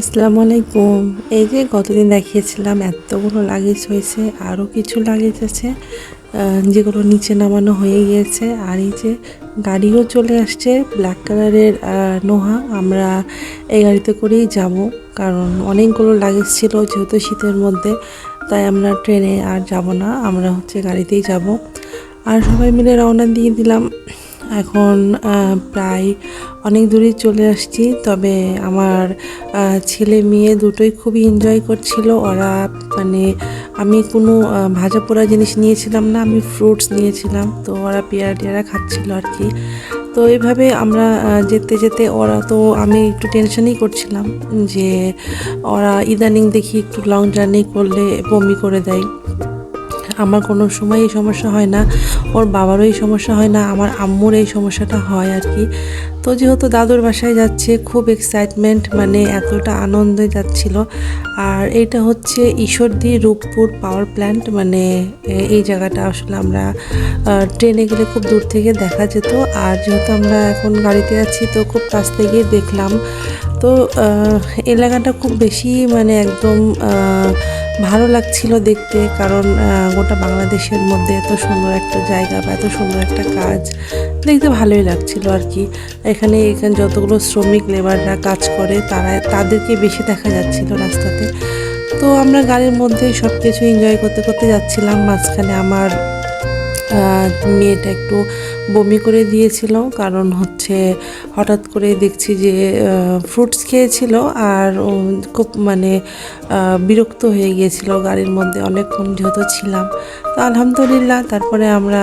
আসসালামু আলাইকুম। এই যে গতদিন দেখিয়েছিলাম, এতগুলো লাগেজ হয়েছে আরও কিছু লাগেজ আছে যেগুলো নিচে নামানো হয়ে গিয়েছে। আর এই যে গাড়িও চলে আসছে ব্ল্যাক কালারের নোহা। আমরা এই গাড়িতে করেই যাব, কারণ অনেকগুলো লাগেজ ছিল যেহেতু শীতের মধ্যে, তাই আমরা ট্রেনে আর যাব না, আমরা হচ্ছে গাড়িতেই যাব। আর সবাই মিলে রওনা দিয়ে দিলাম। এখন প্রায় অনেক দূরেই চলে আসছি। তবে আমার ছেলে মেয়ে দুটোই খুবই এনজয় করছিল। ওরা মানে আমি কোনো ভাজা পোড়া জিনিস নিয়েছিলাম না, আমি ফ্রুটস নিয়েছিলাম। তো ওরা পেয়ারা টেয়ারা খাচ্ছিল আর কি। তো এইভাবে আমরা যেতে যেতে ওরা তো আমি একটু টেনশনই করছিলাম যে ওরা ইদানিং দেখি একটু লং জার্নি করলে বমি করে দেয়। আমার কোনো সময় এই সমস্যা হয় না, ওর বাবারও এই সমস্যা হয় না, আমার আম্মুর এই সমস্যাটা হয় আর কি। তো যেহেতু দাদুর বাসায় যাচ্ছে, খুব এক্সাইটমেন্ট মানে এতটা আনন্দে যাচ্ছিল। আর এটা হচ্ছে ঈশ্বরদী রূপপুর পাওয়ার প্ল্যান্ট মানে এই জায়গাটা আসলে আমরা ট্রেনে গেলে খুব দূর থেকে দেখা যেত। আর যেহেতু আমরা এখন গাড়িতে আছি, তো খুব কাছ থেকে দেখলাম তো এলাকাটা খুব বেশি মানে একদম ভালো লাগছিল দেখতে কারণ গোটা বাংলাদেশের মধ্যে এত সুন্দর একটা জায়গা বা এত সুন্দর একটা কাজ দেখতে ভালোই লাগছিল আর কি। এখানে এখানে যতগুলো শ্রমিক, লেবাররা কাজ করে তারা, তাদেরকে বেশি দেখা যাচ্ছিল রাস্তাতে। তো আমরা গাড়ির মধ্যে সব কিছু এনজয় করতে করতে যাচ্ছিলাম। মাঝখানে আমার মেয়েটা একটু বমি করে দিয়েছিল, কারণ হচ্ছে হঠাৎ করে দেখছি যে ফ্রুটস খেয়েছিল আর খুব মানে বিরক্ত হয়ে গিয়েছিল গাড়ির মধ্যে। অনেকক্ষণ যেহেতু ছিলাম। তো আলহামদুলিল্লাহ, তারপরে আমরা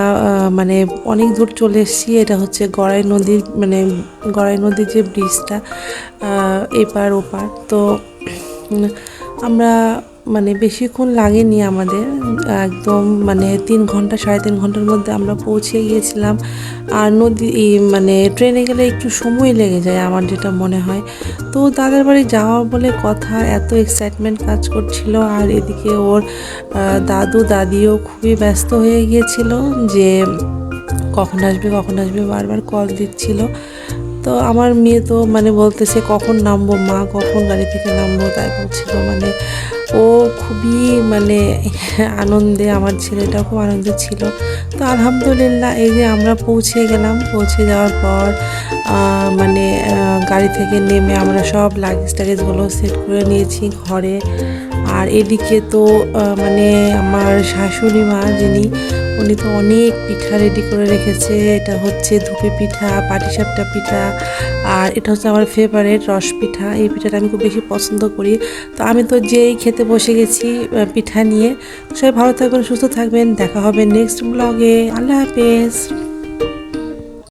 মানে অনেক দূর চলে এসেছি। এটা হচ্ছে গড়াই নদীর মানে গড়াই নদীর যে ব্রিজটা এপার ওপার। তো আমরা মানে বেশিক্ষণ লাগেনি আমাদের। একদম মানে তিন ঘণ্টা, সাড়ে তিন ঘণ্টার মধ্যে আমরা পৌঁছে গিয়েছিলাম। আর নদী মানে ট্রেনে গেলে একটু সময় লেগে যায় আমার যেটা মনে হয়। তো দাদার বাড়ি যাওয়া বলে কথা, এত এক্সাইটমেন্ট কাজ করছিল। আর এদিকে ওর দাদু, দাদিও খুবই ব্যস্ত হয়ে গিয়েছিল যে কখন আসবে কখন আসবে বারবার কল দিচ্ছিল। তো আমার মেয়ে তো মানে বলতেছে, কখন নামবো মা? কখন গাড়ি থেকে নামবো? তাই বলছিল। মানে ও খুবই মানে আনন্দে, আমার ছেলেটাও খুব আনন্দে ছিল। তো আলহামদুলিল্লাহ এই যে আমরা পৌঁছে গেলাম, পৌঁছে যাওয়ার পর মানে গাড়ি থেকে নেমে আমরা সব লাগেজ টাগেজগুলো সেট করে নিয়েছি ঘরে। আর এদিকে তো মানে আমার শাশুড়ি মা যিনি, উনি তো অনেক পিঠা রেডি করে রেখেছে। এটা হচ্ছে ধুপি পিঠা, পাটিসাপটা পিঠা, আর এটা হচ্ছে আমার ফেভারেট রস পিঠা। এই পিঠাটা আমি খুব বেশি পছন্দ করি। তো আমি তো যেই খেতে বসে গেছি পিঠা নিয়ে। সবাই ভালো থাকবেন, সুস্থ থাকবেন। দেখা হবে নেক্সট ব্লগে আল্লাহ হাফেজ।